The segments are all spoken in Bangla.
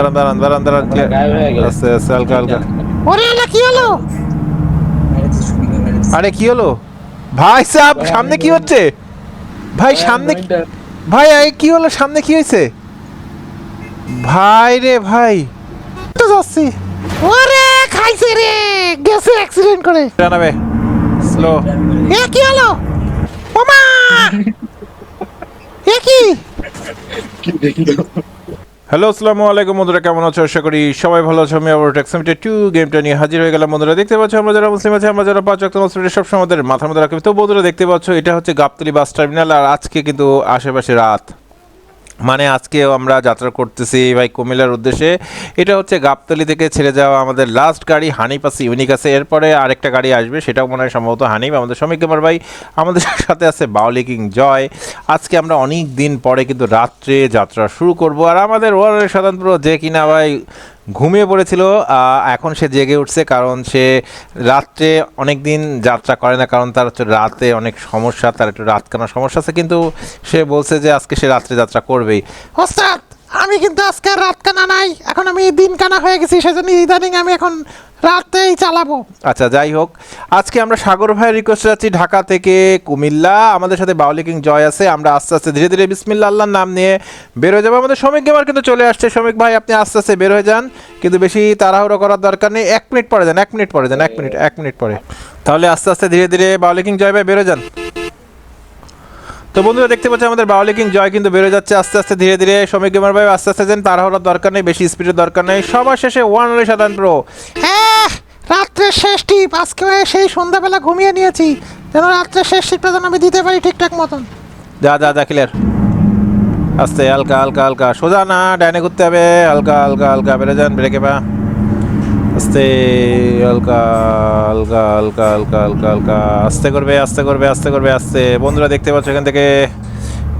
দাঁড়ান দাঁড়ান দাঁড়ান দাঁড়ান আস্তে আস্তে হালকা হালকা। ওরে এটা কি হলো? আরে কি হলো? ভাই সাহেব সামনে কি হচ্ছে? ভাই সামনে ভাই এই কি হলো? সামনে কি হয়েছে? ভাই রে ভাই। তো যাচ্ছি। ওরে খাইছে রে। গেছে অ্যাক্সিডেন্ট করে। জানাবে স্লো এ কি হলো? ওমা! এ কি? হ্যালো, আসসালামু আলাইকুম বন্ধুরা, কেমন আছো? আশা করি সবাই ভালো আছো। আমি আবার টেক্সামিটে টু গেমটা নিয়ে হাজির হয়ে গেলাম। বন্ধুরা, দেখতে পাচ্ছ আমরা যারা মুসলিম আছে, আমরা যারা পাঁচ অক্ট মুসলিম সব সময় আমাদের মাথার মধ্যে রাখি তো বন্ধুরা, দেখতে পাচ্ছ, এটা হচ্ছে গাবতলি বাস টার্মিনাল আর আজকে কিন্তু আশেপাশে রাত। মানে আজকে আমরা যাত্রা করতেছি ভাই কুমিল্লার উদ্দেশ্যে। এটা হচ্ছে গাবতলি থেকে ছেড়ে যাওয়া আমাদের লাস্ট গাড়ি হানি আছে ইউনিক আছে। এরপরে আরেকটা গাড়ি আসবে, সেটাও মনে হয় সম্ভবত হানিপ আমাদের সমীক কুমার ভাই আমাদের সাথে আছে বাউলি কিং জয়। আজকে আমরা অনেক দিন পরে কিন্তু রাত্রে যাত্রা শুরু করব। আর আমাদের ওয়ারের সাধারণ যে কিনা ভাই ঘুমিয়ে পড়েছিল এখন সে জেগে উঠছে কারণ সে রাত্রে অনেক দিন যাত্রা করে না, কারণ তার হচ্ছে রাতে অনেক সমস্যা, তার একটু রাত কানার সমস্যা আছে, কিন্তু সে বলছে যে আজকে সে রাত্রে যাত্রা করবেই। ওস্তাদ আমি কিন্তু আজকে রাত কানা নাই, এখন আমি দিন কানা হয়ে গেছি, সেজন্য ইদানিং আমি এখন রাতেই চালাবো। আচ্ছা যাই হোক, আজকে আমরা সাগর ভাইয়ের রিকোয়েস্ট যাচ্ছি ঢাকা থেকে কুমিল্লা। আমাদের সাথে বাউলি কিং জয় আছে, আমরা আস্তে আস্তে ধীরে ধীরে বিসমিল্লা আল্লাহর নাম নিয়ে বের হয়ে যাব। আমাদের শ্রমিক গেমার কিন্তু চলে আসছে। শ্রমিক ভাই, আপনি আস্তে আস্তে বের হয়ে যান, কিন্তু বেশি তাড়াহুড়ো করার দরকার নেই। এক মিনিট পরে যান, এক মিনিট পরে যান, এক মিনিট এক মিনিট পরে। তাহলে আস্তে আস্তে ধীরে ধীরে বাউলি কিং জয় ভাই বেরো যান। তো বন্ধুরা দেখতে পাচ্ছি আমাদের বাউলি কিং জয় কিন্তু বেরো যাচ্ছে আস্তে আস্তে ধীরে ধীরে। শ্রমিক গেমার ভাই আস্তে আস্তে যান তাড়াহুড়োর দরকার নেই বেশি স্পিডের দরকার নেই। সবার শেষে ওয়ান সাধারণ প্রো হ্যাঁ রাত্রের শেষ টিপ আজকে সেই সন্ধ্যাবেলা ঘুমিয়ে নিয়েছি। যেন রাত্রের শেষ টিপটা যেন আমি দিতে পারি ঠিকঠাক মতন। যা যা যা ক্লিয়ার আস্তে হালকা হালকা হালকা। সোজা না ডাইনে ঘুরতে হবে। হালকা হালকা হালকা বেড়ে যান ব্রেকে পা। আস্তে হালকা হালকা হালকা হালকা হালকা হালকা আস্তে করবে আস্তে করবে আস্তে করবে আস্তে বন্ধুরা দেখতে পাচ্ছ এখান থেকে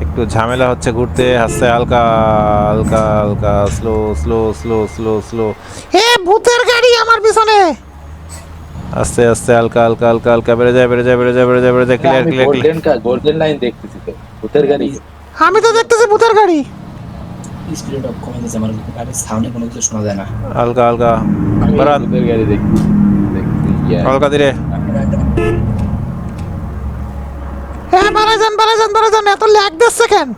একটু ঝামেলা হচ্ছে ঘুরতে আস্তে হালকা হালকা হালকা slow slow slow slow slow এ ভূতের গাড়ি আমার পিছনে আস্তে আস্তে হালকা হালকা হালকা হালকা বেড়ে যায় বেড়ে যায় বেড়ে যায় বেড়ে যায় বেড়ে যায় ক্লিয়ার ক্লিয়ার গোল্ডেন কা গোল্ডেন লাইন দেখতেছি তো ভূতের গাড়ি আমি তো দেখতেছি ভূতের গাড়ি স্পিড অফ কমে গেছে আমার গাড়ির সাউন্ডে কোনো কিছু শোনা যায় না হালকা হালকা ভূতের গাড়ি। হালকা ধীরে। হ্যাঁ বাড়া যান বাড়া যান বাড়া যান এত ল্যাগ দিচ্ছে কেন?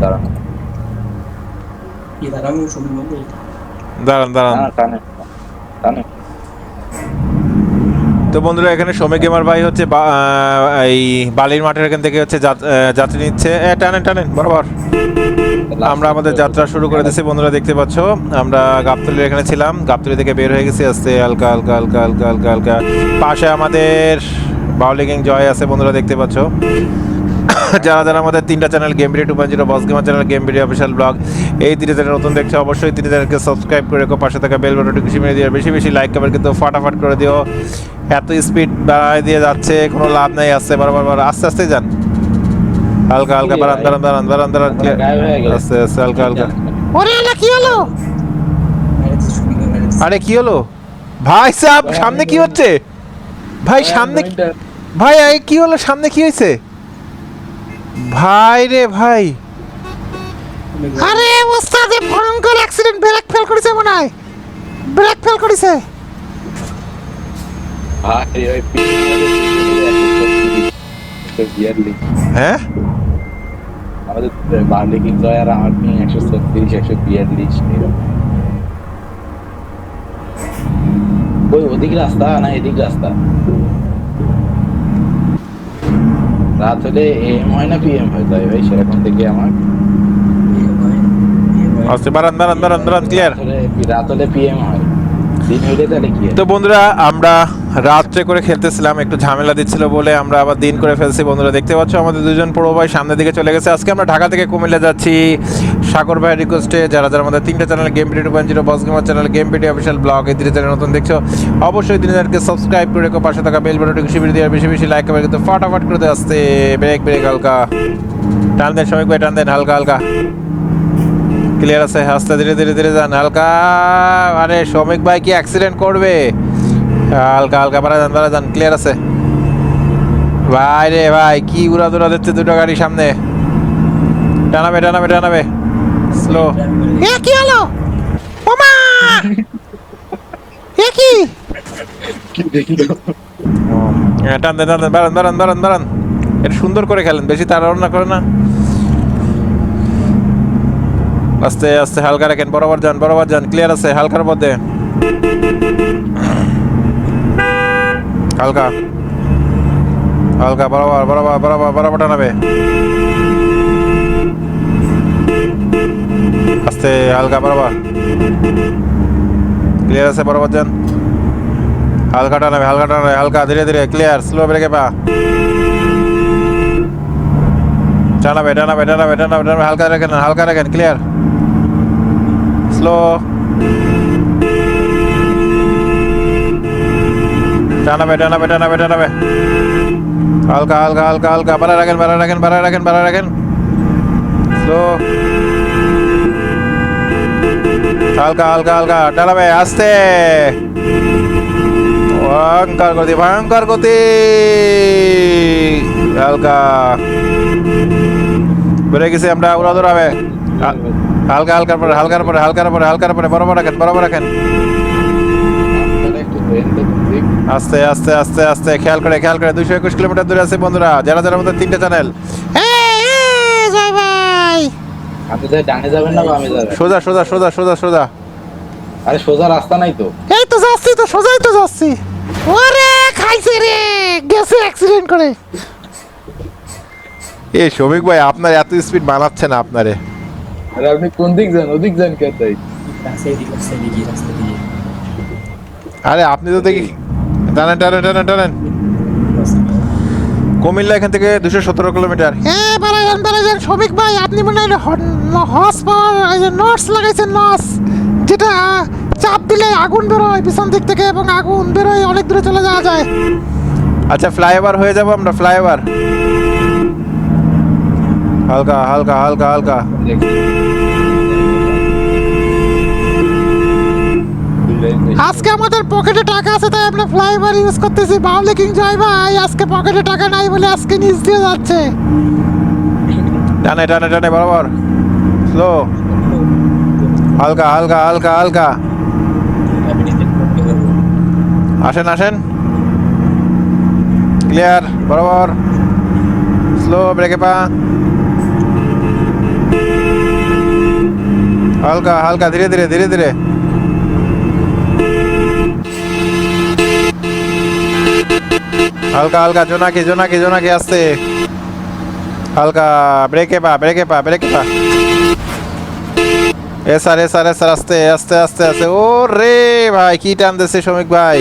দাঁড়ান। দাঁড়ান দাঁড়ান। তো বন্ধুরা এখানে শ্রমিক গেমার ভাই হচ্ছে বা- এই বালির মাঠের এখান থেকে হচ্ছে যাত- যাত্রী নিচ্ছে। টানেন টানেন বরাবর। আমরা আমাদের যাত্রা শুরু করে দিয়েছি, বন্ধুরা দেখতে পাচ্ছ। আমরা গাবতলির এখানে ছিলাম, গাবতলি থেকে বের হয়ে গেছি, আস্তে হালকা হালকা হালকা হালকা হালকা হালকা। পাশে আমাদের বাউলিং জয় আছে, বন্ধুরা দেখতে পাচ্ছ। যারা যারা আমাদের তিনটা channel game video two point zero, boss gamer channel game video official blog, এই তিনটে চ্যানেল নতুন দেখছে, অবশ্যই তিনটে চ্যানেলকে সাবস্ক্রাইব করে রেখো, পাশে থাকা বেল বাটনটি খুশি মেরে দিও, বেশি বেশি লাইক কমেন্ট কিন্তু ফাটাফাট করে দিও। এত স্পিড বাড়ায় দিয়ে যাচ্ছে, কোনো লাভ নাই আসছে বারবার আস্তে আস্তে যান। হালকা হালকা বাড়ান দাঁড়ান দাঁড়ান দাঁড়ান দাঁড়ান আস্তে আস্তে হালকা হালকা। ওরে এটা কি হলো? আরে কি হলো? ভাই সাহেব সামনে কি হচ্ছে? ভাই সামনে ভাই এই কি হলো? সামনে কি হয়েছে? ভাই রে ভাই। আরে ওস্তাদ এ ভয়ঙ্কর অ্যাক্সিডেন্ট ব্রেক ফেল করেছে মনে হয়। ব্রেক ফেল করেছে। হ্যাঁ? আমাদের বার্লি কিং জয় আর আমার একশো ছত্রিশ একশো বিয়াল্লিশ এরকম। ওই ওদিক রাস্তা না এদিক রাস্তা। রাত হলে এম হয় না পিএম হয়? তাই ভাই সেরকম থেকে আমার। বাড়ান বাড়ান ক্লিয়ার রাত হলে রাত হলে পিএম হয়। তো বন্ধুরা, আমরা রাত্রে করে খেলতেছিলাম, একটু ঝামেলা দিচ্ছিল বলে আমরা আবার দিন করে ফেলছি। বন্ধুরা, দেখতে পাচ্ছ, আমাদের দুজন বড় ভাই সামনের দিকে চলে গেছে। আজকে আমরা ঢাকা থেকে কুমিল্লা যাচ্ছি। সাগর ভাইয়ের রিকোয়েস্টে যারা যারা আমাদের তিনটা channel game video two point zero boss gamer channel game PT official blog এই তিনটে চ্যানেল নতুন দেখছ, অবশ্যই তিন চ্যানেলকে সাবস্ক্রাইব করে রেখো, পাশে থাকা বেল বাটনটি খুশি দিয়ে বেশি বেশি লাইক করে কিন্তু ফাটাফাট করে আসতে ব্রেক ব্রেক হালকা। টান দেন সবাই টান দেন, হালকা হালকা। ক্লিয়ার আছে আস্তে ধীরে ধীরে ধীরে যান। হালকা আরে শ্রমিক ভাই কি অ্যাক্সিডেন্ট করবে? হালকা হালকা বাড়া যান বাড়া যান ক্লিয়ার আছে। ভাই রে ভাই কি উড়া দুরা দিচ্ছে দুটো গাড়ি সামনে। টানাবে টানাবে টানাবে। স্লো এ কি হলো? ওমা! এ কি? কি দেখি তো হ্যাঁ টান দেন টান দেন বাড়ান বাড়ান বাড়ান বাড়ান। এটা সুন্দর করে খেলেন বেশি তাড়াহুড়ো করে না। আস্তে আস্তে, হালকা রাখেন, বরাবর যান বরাবর যান ক্লিয়ার আছে, হালকার মধ্যে। হালকা। হালকা, বরাবর বরাবর বরাবর বরাবর টানাবে। আস্তে, হালকা, বরাবর। ক্লিয়ার আছে, বরাবর যান। হালকা টানাবে হালকা টানাবে, হালকা, ধীরে ধীরে ক্লিয়ার স্লো ব্রেকে পা। টানাবে টানাবে টানাবে টানাবে টানাবে হালকা রাখেন হালকা রাখেন ক্লিয়ার স্লো টানাবে টানাবে টানাবে টানাবে হালকা হালকা হালকা হালকা বাড়া রাখেন বাড়া রাখেন বাড়া রাখেন বাড়া রাখেন স্লো হালকা হালকা হালকা টানাবে আস্তে ভয়ঙ্কর গতি ভয়ঙ্কর গতি হালকা বেড়ে গেছি আমরা উড়া দৌড়াবে হালকা হালকার পরে হালকার পরে হালকার পরে হালকার পরে বরাবর রাখেন বরাবর রাখেন। আস্তে আস্তে আস্তে আস্তে খেয়াল করে খেয়াল করে দুশো একুশ কিলোমিটার দূরে আছে বন্ধুরা যারা যারা মধ্যে তিনটে চ্যানেল। সোজা সোজা সোজা সোজা সোজা। আরে সোজা রাস্তা নাই তো। এই তো যাচ্ছি তো সোজাই তো যাচ্ছি। ওরে খাইছে রে গেছে অ্যাক্সিডেন্ট করে। এ শ্রমিক ভাই আপনার এত স্পিড বানাচ্ছে না আপনারে। আরে আপনি কোন দিক যান? ওদিক যান কে তাই? আরে আপনি তো দেখি টানেন টানেন টানেন টানেন। কুমিল্লা এখান থেকে দুশো সতেরো কিলোমিটার। এ বাড়াইলেন বাড়াইলেন শ্রমিক ভাই আপনি মনে হয় হর্স পাওয়ার নটস লাগাইছেন নটস। যেটা চাপ দিলে আগুন বেরোয় পিছন দিক থেকে এবং আগুন বেরোয় অনেক দূরে চলে যাওয়া যায়। আচ্ছা ফ্লাইওভার হয়ে যাব আমরা ফ্লাইওভার। হালকা হালকা হালকা হালকা। আজকে আমাদের পকেটে টাকা আছে তাই আমরা ফ্লাইওভার ইউজ করতেছি। বাউলি কিং জয় ভাই আজকে পকেটে টাকা নাই বলে আজকে নিচ দিয়ে যাচ্ছে। টানে টানে টানে বরাবর। স্লো হালকা হালকা হালকা হালকা। আসেন আসেন। ক্লিয়ার বরাবর। স্লো ব্রেকে পা। হালকা হালকা, ধীরে ধীরে ধীরে ধীরে। হালকা হালকা, জোনাকি জোনাকি জোনাকি আসতে হালকা ব্রেকে পা ব্রেকে পা ব্রেকে পা S R S R S R আস্তে আস্তে আস্তে আস্তে। ও রে ভাই, কি টান দিচ্ছে শ্রমিক ভাই।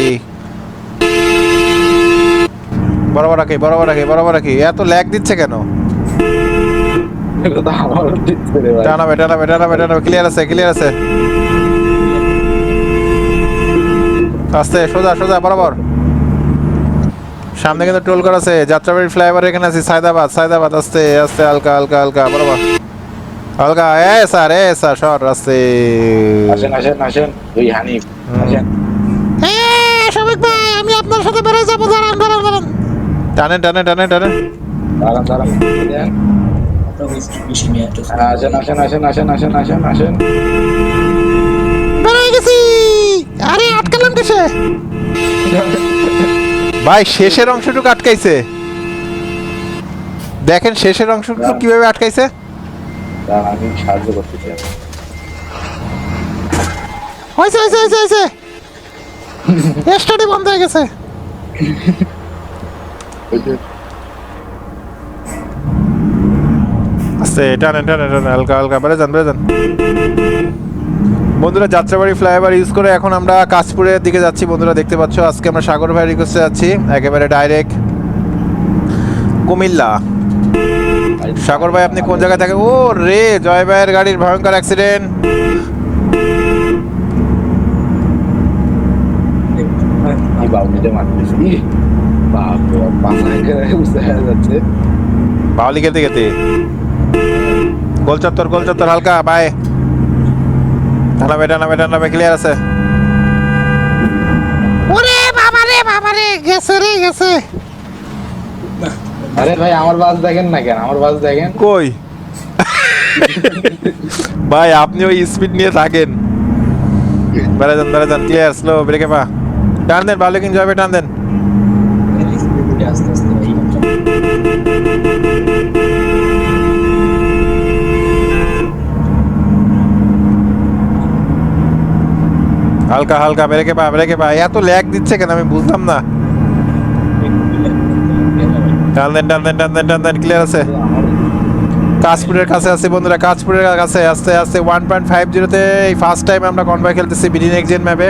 বরাবর রাখি বরাবর রাখি বরাবর রাখি। এত ল্যাগ দিচ্ছে কেন এটা তো আমার ঠিক করে ভাই টানাবে টানাবে টানাবে টানাবে ক্লিয়ার আছে ক্লিয়ার আছে। আস্তে সোজা সোজা বরাবর। সামনে কিন্তু টোল করা আছে যাত্রাবাড়ি ফ্লাইওভার এখানে আছে সায়দাবাদ সায়দাবাদ আস্তে আস্তে হালকা হালকা হালকা বরাবর। হালকা এ স্যার এ স্যার সর আস্তে। আসেন আসেন আসেন ওই হানিফ আসেন। এ ভাই আমি আপনার সাথে বেরোয় যাব দাঁড়ান দাঁড়ান দাঁড়ান। টানেন টানেন টানেন টানেন। দাঁড়ান দাঁড়ান দেন। বেশি মেয়ে একটু আসেন আসেন আসেন আসেন আসেন আসেন আসেন বেরোয় গেছি আরে আটকালাম কিসে ভাই শেষের অংশটুকু আটকাইছে। দেখেন শেষের অংশটুকু কীভাবে আটকাইছে? আমি সাহায্য করতে চাই হয়েছে হয়েছে হয়েছে হয়েছে। স্টাডি বন্ধ হয়ে গেছে। আস্তে টানেন টানেন টানেন হালকা হালকা বেড়ে যান বেড়ে যান। বন্ধুরা যাত্রাবাড়ি ফ্লাইওভার ইউজ করে এখন আমরা কাশপুরের দিকে যাচ্ছি। বন্ধুরা দেখতে পাচ্ছ আজকে আমরা সাগর ভাই রিকোয়েস্টে যাচ্ছি। একেবারে ডাইরেক্ট কুমিল্লা। সাগর ভাই আপনি কোন জায়গায় থাকেন? ও রে জয় ভাইয়ের গাড়ির ভয়ঙ্কর অ্যাক্সিডেন্ট বাউলি বাউলিতে মারতেছি গোল চত্বর গোল চত্বর হালকা বাই টানাবে টানাবে টানাবে ক্লিয়ার আছে। ওরে বাবা রে বাবা রে গেছে রে গেছে। আরে ভাই আমার বাস দেখেন না কেন? আমার বাস দেখেন। কই? ভাই আপনি ওই স্পিড নিয়ে থাকেন। বেড়ে যান বেড়ে যান ক্লিয়ার স্লো ব্রেকে পা। টান দেন ভালো কিন্তু যাবে টান দেন স্পিডে আস্তে আস্তে ভাই হালকা হালকা, ব্রেকে পা ব্রেকে পা। এত ল্যাগ দিচ্ছে কেন? আমি বুঝলাম না। দেন দেন দেন দেন ক্লিয়ার আছে? কাশপুরের কাছে আছে, বন্ধুরা, কাশপুরের কাছে আস্তে আস্তে ওয়ান পয়েন্ট ফাইভ জিরোতে এই ফার্স্ট টাইম আমরা কনভয় খেলতেছি বিডি নেক্সট ম্যাপে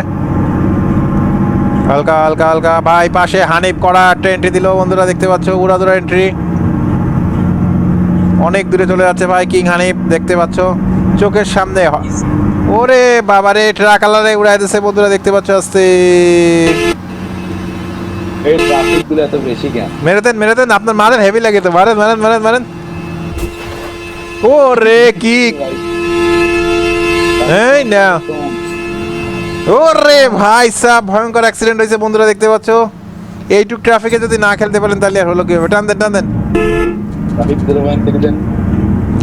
হালকা হালকা হালকা। ভাই, পাশে হানিফ করা একটা এন্ট্রি দিল, বন্ধুরা, দেখতে পাচ্ছ? উড়াদুরা এন্ট্রি অনেক দূরে চলে যাচ্ছে ভাই কিং হানিফ দেখতে পাচ্ছ? চোখের সামনে ওরে বাবারে ট্রাক কালারে উড়াই দিছে বন্ধুরা দেখতে পাচ্ছ আস্তে এই ট্রাফিক এত বেশি কেন? মেরে দেন মেরে দেন আপনার মারেন হেভি লাগে তো মারেন মারেন মারেন মারেন। ও রে কি? এই না। ও রে ভাই সাহ ভয়ঙ্কর অ্যাক্সিডেন্ট হয়েছে বন্ধুরা দেখতে পাচ্ছ। এইটুক ট্রাফিকে যদি না খেলতে পারেন তাহলে আর হলো কি টান দেন টান দেন।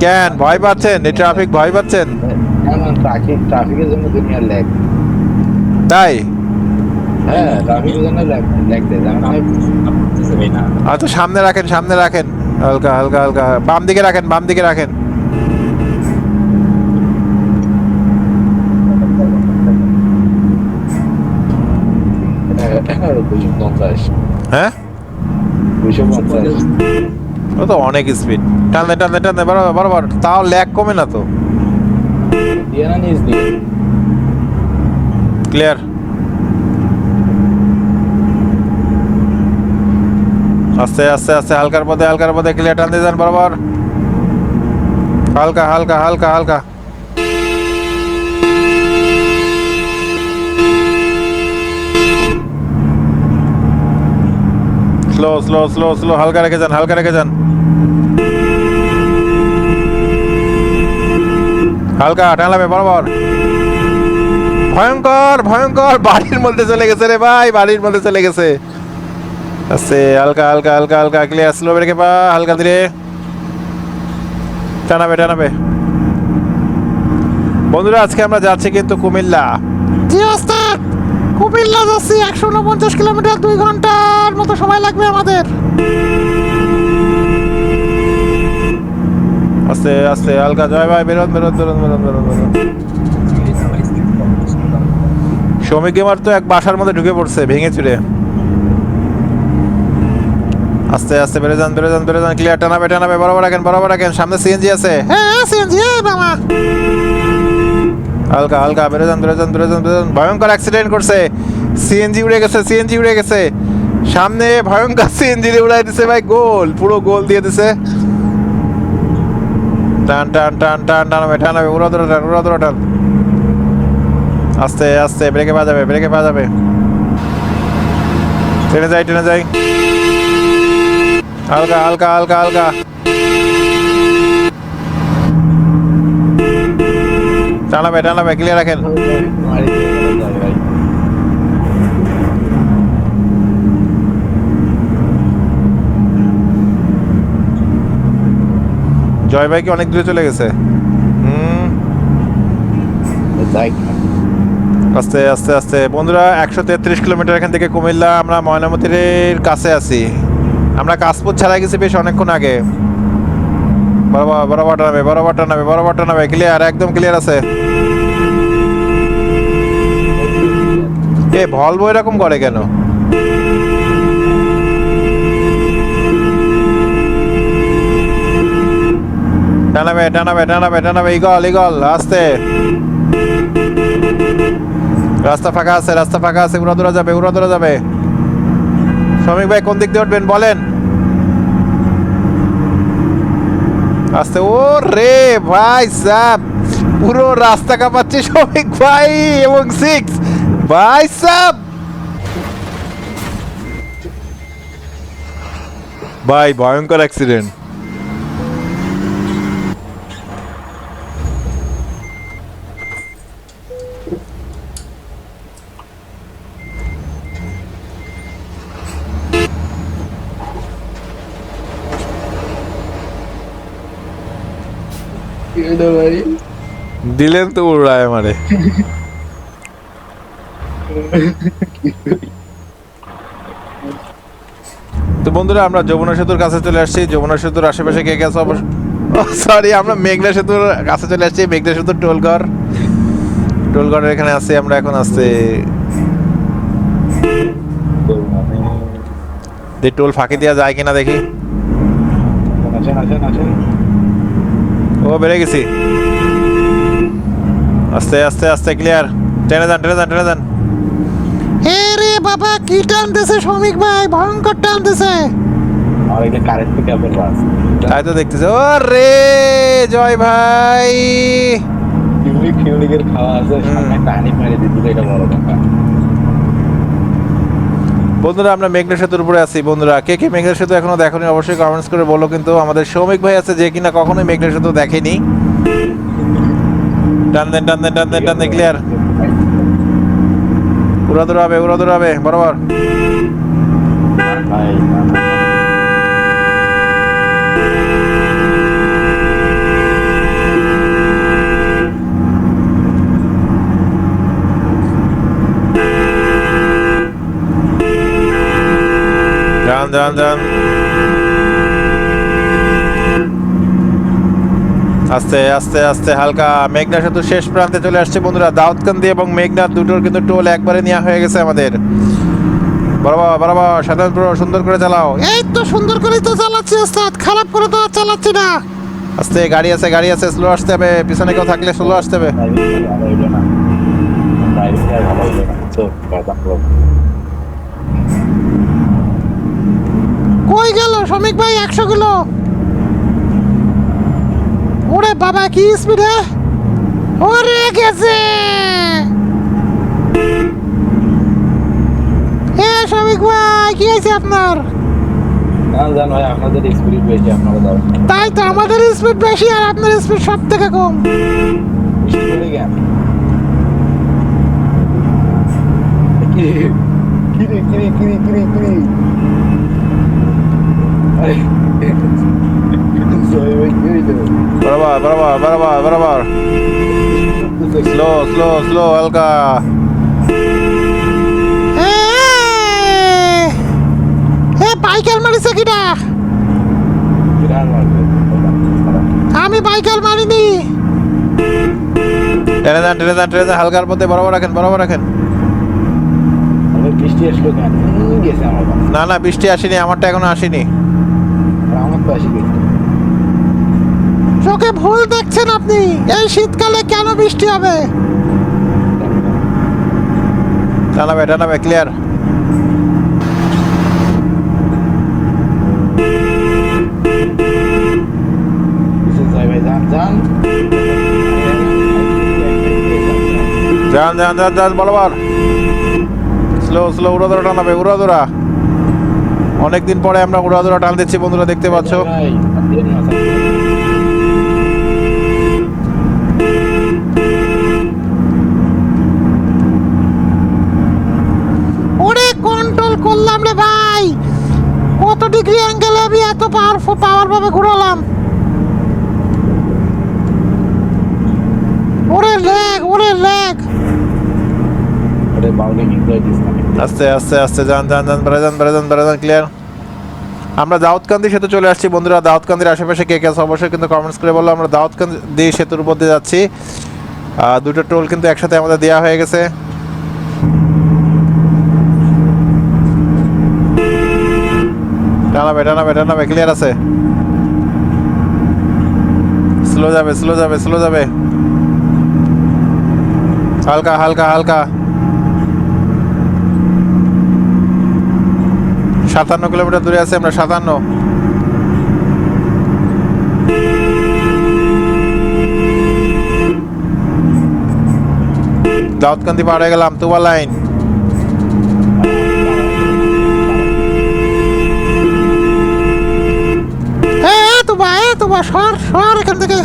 কেন? ভয় পাচ্ছেন? এই ট্রাফিক ভয় পাচ্ছেন? ট্রাফিক ট্রাফিকের জন্য দুনিয়ার ল্যাগ তাই? হ্যাঁ ট্রাফিকের জন্য ল্যাগ ল্যাগ দেয়। সামনে রাখেন সামনে রাখেন। হালকা হালকা হালকা। বাম দিকে রাখেন বাম দিকে রাখেন। হ্যাঁ? ও তো অনেক স্পিড টান দেন টান দেন টান বরাবর বরাবর তাও ল্যাগ কমে না তো। দিয়ে না নিজ দিয়ে ক্লিয়ার আস্তে আস্তে আস্তে হালকার পথে হালকার পথে ক্লিয়ার টান দিয়ে যান বরাবর হালকা হালকা হালকা হালকা স্লো স্লো স্লো স্লো হালকা রেখে যান হালকা রেখে যান হালকা, টানলামে, বরাবর। ভয়ঙ্কর ভয়ঙ্কর, বাড়ির মধ্যে চলে গেছে রে ভাই, বাড়ির মধ্যে চলে গেছে। আস্তে হালকা হালকা হালকা হালকা ক্লিয়ার স্লো ব্রেকে পা, হালকা ধীরে। টানাবে টানাবে। বন্ধুরা, আজকে আমরা যাচ্ছি কিন্তু কুমিল্লা। জি, ওস্তাদ! কুমিল্লা যাচ্ছি, একশো উনপঞ্চাশ কিলোমিটার, দুই ঘণ্টার মতো সময় লাগবে আমাদের। আস্তে আস্তে, হালকা জয় ভাই, বেরোন বেরোন বেরোন বেরোন বেরোন বেরোন। শ্রমিক গেমার তো এক বাসার মধ্যে ঢুকে পড়ছে, ভেঙে চুরে। আস্তে আস্তে বেড়ে যান বেড়ে যান বেড়ে যান ক্লিয়ার টানাবে টানাবে, বরাবর রাখেন বরাবর রাখেন, সামনে সিএনজি আছে। হ্যাঁ সিএনজি মামা হালকা হালকা বেড়ে যান বেড়ে যান বেড়ে যান বেড়ে যান। ভয়ঙ্কর অ্যাক্সিডেন্ট করছে। সিএনজি উড়ে গেছে সিএনজি উড়ে গেছে। সামনে ভয়ঙ্কর সিএনজি উড়াই দিছে, ভাই, গোল, পুরো গোল দিয়ে দিছে। টান টান টান টান, টানাবে টানাবে উড়া দৌড়া টান উড়া দৌড়া টান। আস্তে আস্তে, ব্রেকে বাজাবে, ব্রেকে পা যাবে টেনে যাই টেনে যাই। হালকা হালকা হালকা হালকা। টানাবে টানাবে ক্লিয়ার রাখেন। জয় ভাই কি অনেক দূরে চলে গেছে? হুম। আস্তে আস্তে আস্তে। বন্ধুরা একশো তেত্রিশ কিলোমিটার এখান থেকে কুমিল্লা আমরা ময়নামতির কাছে আছি। আমরা কাশপুর ছাড়া গেছি বেশ অনেকক্ষণ আগে। বরাবর বরাবর টানাবে বরাবর টানাবে বরাবর নামে ক্লিয়ার একদম ক্লিয়ার আছে। এ ভলভো এরকম করে কেন? টানাবে টানাবে টানাবে টানাবে। ইগল ইগল আস্তে। রাস্তা ফাঁকা আছে, রাস্তা ফাঁকা আছে উড়া দৌড়া যাবে উড়া যাবে। শ্রমিক ভাই, কোন দিক দিয়ে উঠবেন, বলেন। আস্তে ও রে ভাই সাব পুরো রাস্তা কাঁপাচ্ছে শ্রমিক ভাই এবং সিক্স। ভাই সাব ভাই, ভয়ঙ্কর অ্যাক্সিডেন্ট কি হলো ভাই। দিলেন তো উড়ায় মারে। তো বন্ধুরা আমরা যমুনা সেতুর কাছে চলে আসছি। যমুনা সেতুর আশেপাশে কে গেছে অবশ্য সরি আমরা মেঘনা সেতুর কাছে চলে আসছি। মেঘনা সেতুর টোলঘর। টোলঘরের এখানে আছি আমরা এখন যে টোল ফাঁকি দেওয়া যায় কিনা দেখি। আসেন আসেন আসেন। ও বেড়ে গেছি। আস্তে আস্তে আস্তে ক্লিয়ার টেনে যান টেনে যান টেনে যান এ রে বাবা কি টানতেছে শ্রমিক ভাই? ভয়ঙ্কর টানতেছে। আমার এটা কারেন্ট তাই তো দেখতেছে। ও রে জয় ভাই। খাওয়া আছে সামনে টানি মারি দিতে এটা বড় কথা। বন্ধুরা, আমরা মেঘনা সেতুর উপরে আছি। বন্ধুরা, কে কে মেঘনা সেতু এখনও দেখনি অবশ্যই কমেন্টস করে বলো, কিন্তু আমাদের সৌমিক ভাই আছে যে কিনা কখনোই মেঘনা সেতু দেখেনি। টান দেন টান দেন টান দেন টান দেন ক্লিয়ার উড়া দৌড়াবে উড়া হবে, বরাবর। যান যান যান আস্তে আস্তে আস্তে, হালকা। মেঘনা সেতু শেষ প্রান্তে চলে আসছে বন্ধুরা। দাউদকান্দি এবং মেঘনা দুটোর কিন্তু টোল একবারে নেওয়া হয়ে গেছে আমাদের। বরাবর বরাবর সাধারণ সুন্দর করে চালাও। এই তো সুন্দর করেই তো চালাচ্ছি, ওস্তাদ। খারাপ করে তো আর চালাচ্ছি না। আস্তে, গাড়ি আছে গাড়ি আছে স্লো আসতে হবে। পিছনে কেউ থাকলে স্লো আসতে হবে ড্রাইভিং ভালো হইল না ড্রাইভিং ভালো হইল না তো কথা বলো কই গেল শ্রমিক ভাই একশো কিলো ওরে বাবা কি স্পিডে ওরে গেছে! এ শ্রমিক ভাই কি হয়েছে আপনার? তাই তো আমাদের স্পিড বেশি আর আপনার স্পিড সব থেকে কম। বেশি করে কেন কি কিরে কিরে কিরে কিরে বরাবর বরাবর স্লো স্লো স্লো হালকা এ, এ বাইকার মারিছে মারবে আমি বাইকার মারিনি টেনে যান টেনে হালকার মধ্যে বরাবর রাখেন বরাবর রাখেন না না বৃষ্টি আসেনি আমারটা এখনও আসেনি আর আমার তো আসি গেছে চোখে ভুল দেখছেন আপনি? এই শীতকালে কেন বৃষ্টি হবে? টানাবে টানাবে ক্লিয়ার যান যান যান যান যান স্লো স্লো উড়াদোড়া টানাবে উড়াদোড়া অনেকদিন পরে আমরা উড়াদোড়া টান দিচ্ছি, বন্ধুরা দেখতে পাচ্ছ। ওরে কন্ট্রোল করলাম রে ভাই। কত ডিগ্রি অ্যাঙ্গেলে আমি এত পাওয়ার ঘুরালাম। ওরে লেগ ওরে লেগ ওরে বাউলে ডিসকানেক্ট আস্তে আস্তে আস্তে যান যান যান বেড়ে যান বেড়ে যান বেড়ে ক্লিয়ার? আমরা দাউদকান্দি সেতু চলে আসছি, বন্ধুরা। দাউদকান্দির আশেপাশে কে কে আছে অবশ্যই কিন্তু কমেন্টস করে বলল আমরা দাউদকান্দি সেতুর উপর দিয়ে যাচ্ছি দুটো টোল কিন্তু একসাথে আমাদের দেওয়া হয়ে গেছে। টানাবে টানাবে টানাবে ক্লিয়ার আছে? স্লো যাবে স্লো যাবে স্লো যাবে। হালকা হালকা হালকা। সাতান্ন কিলোমিটার দূরে আছে আমরা সাতান্ন। দাউদকান্দি পার হয়ে গেলাম তুবা লাইন। এ এ তোমা এ তোমা সর সর এখান থেকে।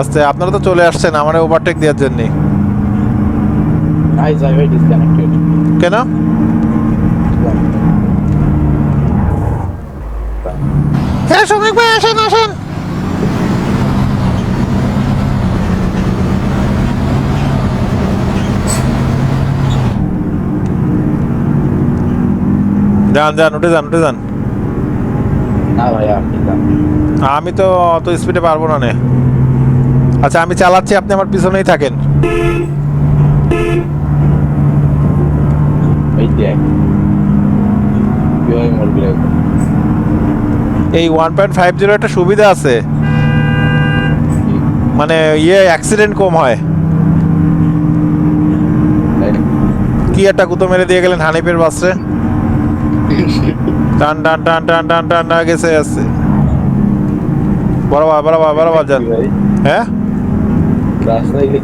আস্তে আপনারা তো চলে আসছেন আমার ওভারটেক দেওয়ার জন্য। কেন? এ শ্রমিক ভাই আসেন আসেন। যান যান উঠে যান উঠে যান। না ভাই আপনি যান। আমি তো অত স্পিডে পারব না নে। আচ্ছা আমি চালাচ্ছি আপনি আমার পিছনেই থাকেন। এই ওয়ান পয়েন্ট ফাইভ জিরো একটা সুবিধা আছে। মানে ইয়ে অ্যাক্সিডেন্ট কম হয়। কি একটা গুতো মেরে দিয়ে গেলেন হানিফের বাসে? টান টান টান টান টান টান গেছে আসছে বরাবর বরাবর বরাবর যান। হ্যাঁ?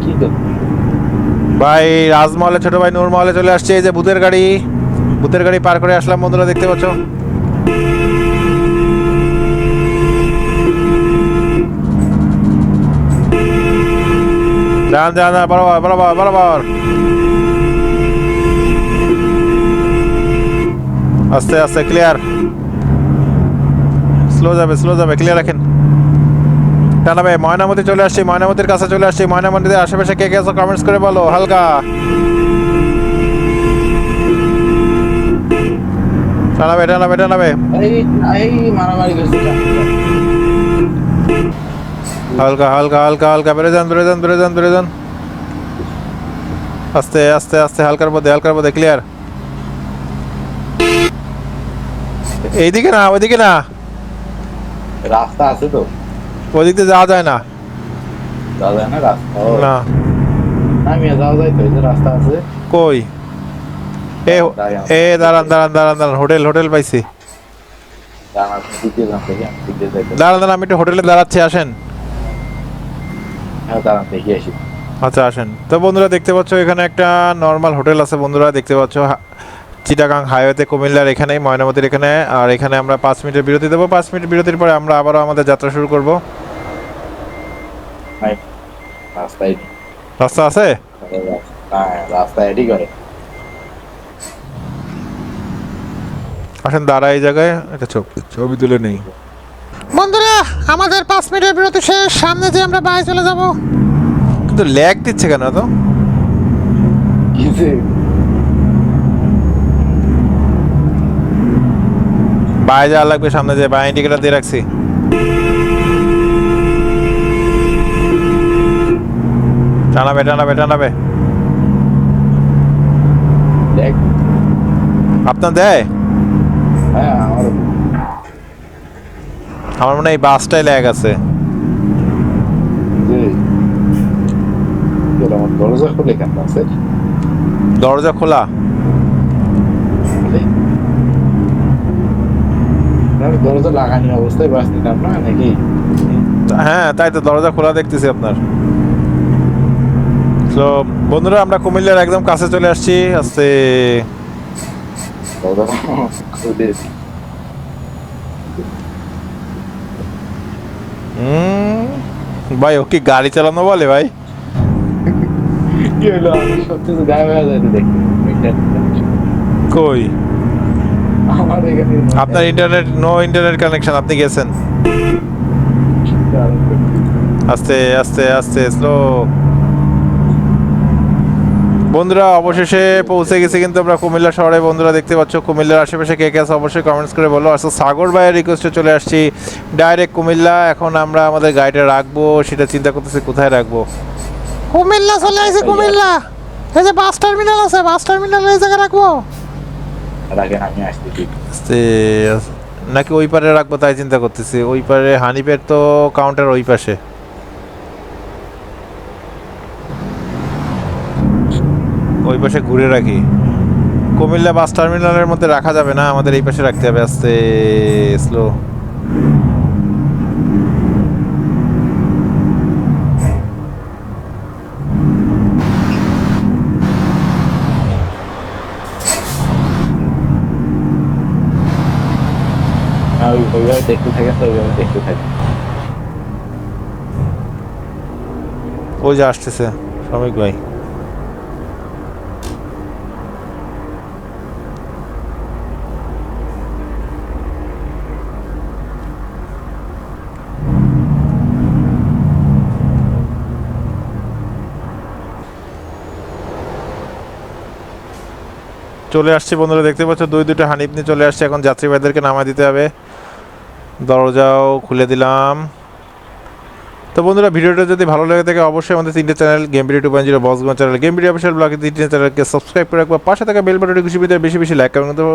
কি ভাই, রাজমহলে, ছোট ভাই নূরমহলে চলে আসছে, এই যে ভূতের গাড়ি। ভূতের গাড়ি পার করে আসলাম, বন্ধুরা, দেখতে পাচ্ছ? যান যান বরাবর বরাবর বরাবর। আস্তে আস্তে ক্লিয়ার স্লো যাবে স্লো যাবে ক্লিয়ার রাখেন। টানা ভাই ময়নামতি চলে আসছি ময়নামতির কাছে চলে আসছি। ময়নামতিদের আশেপাশে কে কে আছো কমেন্টস করে বলো হালকা। এই এই মারামারি হালকা হালকা হালকা হালকা বেড়ে যান বেড়ে যান বেড়ে যান বেড়ে যান। আস্তে আস্তে আস্তে হালকার মধ্যে হালকার মধ্যে ক্লিয়ার এইদিকে না ওইদিকে না। রাস্তা আছে তো। ওইদিক দিয়ে যাওয়া যায় না? যাওয়া যায় না রাস্তা? না। আমি যাওয়া যায় তো এই যে রাস্তা আছে। কই? এ এ দাঁড়ান দাঁড়ান দাঁড়ান দাঁড়ান হোটেল হোটেল পাইছি। দাঁড়ান দাঁড়ান আমি একটু হোটেলে দাঁড়াচ্ছি আসেন। হ্যাঁ আচ্ছা আসেন। তো বন্ধুরা দেখতে পাচ্ছ এখানে একটা নর্মাল হোটেল আছে বন্ধুরা দেখতে পাচ্ছ চিটাগাং হাইওয়েতে কুমিল্লার এখানেই ময়নামতির এখানে। আর এখানে আমরা পাঁচ মিনিটের বিরতি দেবো। পাঁচ মিনিট বিরতির পরে আমরা আবারও আমাদের যাত্রা শুরু করব। রাস্তায় রাস্তা আছে রাস্তায় এটি করে আসেন দাঁড়া এই জায়গায়। একটা ছবি ছবি তুলে নেই। বন্ধুরা আমাদের পাঁচ মিনিটের বিরতি শেষ। সামনে যে আমরা বাড়ি চলে যাব। কিন্তু ল্যাগ দিচ্ছে কেন তো বাইরে যাওয়া লাগবে সামনে যে বাই ইন্ডিকেটার দিয়ে রাখছি। টানাবে টানাবে টানাবে। আপনার দেয়? হ্যাঁ আমার মনে হয় এই বাসটাই ল্যাগ আছে দরজা খুলে কেন আছে? দরজা খোলা। দরজা লাগানি অবস্থায় বাস নিলাম না নাকি? হ্যাঁ তাই তো দরজা খোলা দেখতেছি আপনার। তো বন্ধুরা, আমরা কুমিল্লার একদম কাছে চলে আসছি। আস্তে ভাই, ও কি গাড়ি চালানো বলে, ভাই? কই? আপনার ইন্টারনেট নো ইন্টারনেট কানেকশন আপনি গেছেন। আস্তে আস্তে আস্তে স্লো বন্ধুরা অবশেষে পৌঁছে গেছি কিন্তু আমরা কুমিল্লা শহরে। বন্ধুরা দেখতে পাচ্ছ কুমিল্লার আশেপাশে কে কে আছে অবশ্যই কমেন্টস করে বলো। আসলে সাগর ভাইয়ের রিকোয়েস্টে চলে আসছি। ডাইরেক্ট কুমিল্লা এখন আমরা আমাদের গাড়িটা রাখব সেটা চিন্তা করতেছি কোথায় রাখব। কুমিল্লা চলে আসি কুমিল্লা। এই যে বাস টার্মিনাল আছে বাস টার্মিনাল এই জায়গায় রাখব। নাকি ওই পারে রাখব তাই চিন্তা করতেছি। ওই পারে হানিপের তো কাউন্টার ওই পাশে। ওই পাশে ঘুরে রাখি। কুমিল্লা বাস টার্মিনালের মধ্যে রাখা যাবে না আমাদের এই পাশে রাখতে হবে আস্তে স্লো হ্যাঁ দেখতে ওই যে আসতেছে শ্রমিক ভাই। চলে আসছি বন্ধুরা, দেখতে পাচ্ছ দুই দুটো হানিপ নিয়ে চলে আসছে। এখন যাত্রী ভাইদেরকে নামায় দিতে হবে। দরজাও খুলে দিলাম। তো বন্ধুরা, ভিডিওটা যদি ভালো লাগে থাকে, অবশ্যই আমাদের তিনটে channel game video two point zero boss channel game video official ব্লগে তিনটে চ্যানেলকে সাবস্ক্রাইব করে রাখব। পাশে থাকা বেল বাটনটি খুশি ভিতরে বেশি বেশি লাইক করুন তো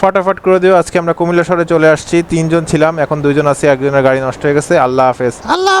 ফটাফট করে দিও। আজকে আমরা কুমিল্লা শহরে চলে আসছি। তিনজন ছিলাম, এখন দুইজন আছি, একজনের গাড়ি নষ্ট হয়ে গেছে। আল্লাহ হাফেজ। আল্লাহ।